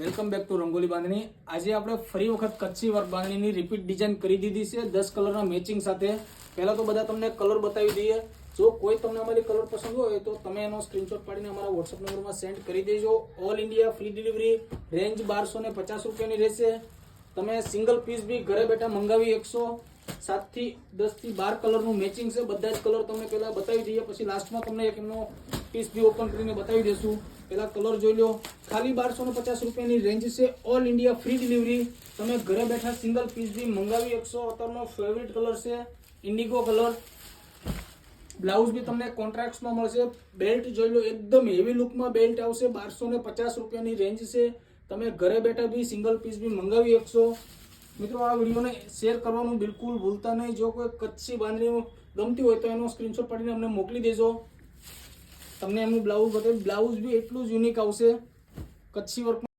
Welcome back to Rangoli Bandhani. આજે આપણે ફરી વખત કચ્છી વર્ક બાંધણીની રિપીટ ડિઝાઇન કરી દીધી છે. દસ કલરના મેચિંગ સાથે. પહેલાં તો બધા તમને કલર બતાવી દઈએ. જો કોઈ તમને અમારી કલર પસંદ હોય તો તમે એનો સ્ક્રીનશોટ પાડીને અમારા વોટ્સઅપ નંબરમાં સેન્ડ કરી દેજો. All India free delivery range બારસો ને પચાસ રૂપિયાની રહેશે. તમે સિંગલ પીસ બી ઘરે બેઠા મંગાવી એકસો સાતથી દસથી બાર કલરનું મેચિંગ છે. બધા જ કલર તમને પહેલાં બતાવી દઈએ. પછી લાસ્ટમાં તમને એક એમનો પીસ બી ઓપન કરીને બતાવી દઈશું પહેલા કલર જોઈ લો. ખાલી બારસો ને પચાસ રૂપિયાની રેન્જ છે. ઓલ ઇન્ડિયા ફ્રી ડિલિવરી તમે ઘરે બેઠા સિંગલ પીસ બી મંગાવી એકસો અત્યારનો ફેવરિટ કલર છે ઇન્ડિગો કલર બ્લાઉઝ બી તમને કોન્ટ્રાક્ટ્સમાં મળશે. બેલ્ટ જોઈ લો, એકદમ હેવી લુકમાં બેલ્ટ આવશે. બારસો ને પચાસ રૂપિયાની રેન્જ છે. તમે ઘરે બેઠા બી સિંગલ પીસ બી મંગાવી શકશો. મિત્રો, આ વિડીયોને શેર કરવાનું બિલકુલ ભૂલતા નહીં. જો કોઈ કચ્છી બાંધણી ગમતી હોય તો એનો સ્ક્રીનશોટ પાડીને અમને મોકલી દેજો. તમને એમનું બ્લાઉઝ બતાવ્યું બ્લાઉઝ બી એટલું જ યુનિક આવશે. કચ્છી વર્ક